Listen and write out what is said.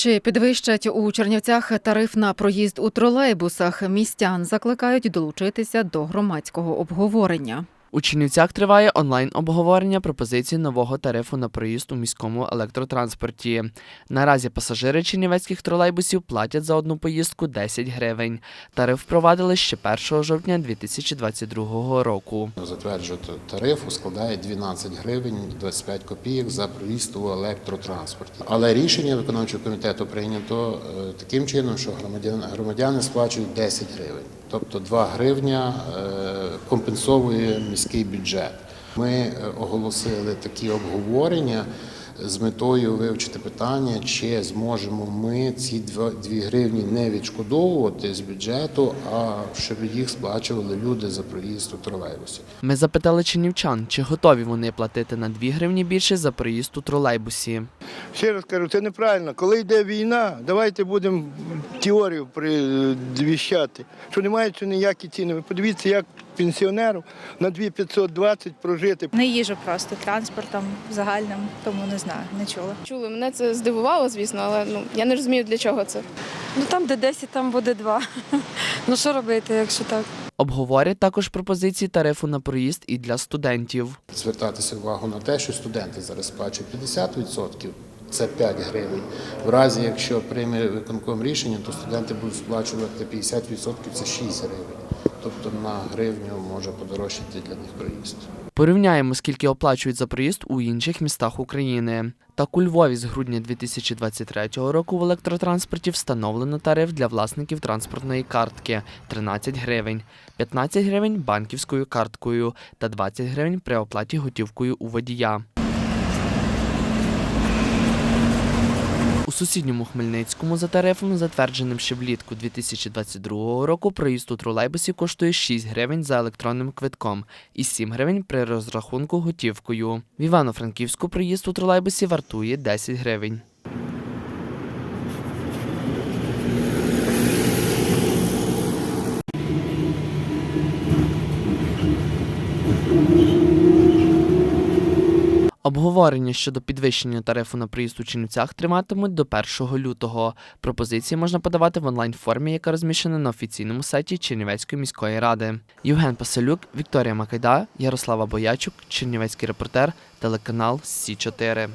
Чи підвищать у Чернівцях тариф на проїзд у тролейбусах? Містян закликають долучитися до громадського обговорення. У Чернівцях триває онлайн обговорення пропозиції нового тарифу на проїзд у міському електротранспорті. Наразі пасажири чернівецьких тролейбусів платять за одну поїздку 10 гривень. Тариф впровадили ще 1 жовтня 2022 року. Затверджувати тарифу складає 12 гривень 25 копійок за проїзд у електротранспорті. Але рішення виконавчого комітету прийнято е, таким чином, що громадяни сплачують 10 гривень, тобто 2 гривня е, компенсовує міський бюджет. Ми е, оголосили такі обговорення з метою вивчити питання, чи зможемо ми ці 2 гривні не відшкодовувати з бюджету, а щоб їх сплачували люди за проїзд у тролейбусі. Ми запитали чернівчан, чи готові вони платити на 2 гривні більше за проїзд у тролейбусі. Ще раз кажу, це неправильно. Коли йде війна, давайте будемо теорію предвіщати, що не мають ніякі ціни. Ви подивіться, як пенсіонеру на 2520 прожити. Не їжу просто транспортом загальним, тому не знаю, не чула. Чули, мене це здивувало, звісно, але ну я не розумію, для чого це. Ну там, де 10, там буде 2. Ну що робити, якщо так? Обговорять також пропозиції тарифу на проїзд і для студентів. звертатися увагу на те, що студенти зараз сплачують 50%, це 5 гривень. В разі, якщо прийме виконком рішення, то студенти будуть сплачувати 50%, це 6 гривень. Тобто на гривню може подорожчати для них проїзд. Порівняємо, скільки оплачують за проїзд у інших містах України. Так у Львові з грудня 2023 року в електротранспорті встановлено тариф для власників транспортної картки 13 гривень, 15 гривень банківською карткою та 20 гривень при оплаті готівкою у водія. Сусідньому Хмельницькому за тарифом, затвердженим ще влітку 2022 року, проїзд у тролейбусі коштує 6 гривень за електронним квитком і 7 гривень при розрахунку готівкою. В Івано-Франківську проїзд у тролейбусі вартує 10 гривень. Обговорення щодо підвищення тарифу на проїзд у Чернівцях триватимуть до 1 лютого. Пропозиції можна подавати в онлайн-формі, яка розміщена на офіційному сайті Чернівецької міської ради. Євген Паселюк, Вікторія Макайда, Ярослава Боячук, Чернівецький репортер, телеканал Сі 4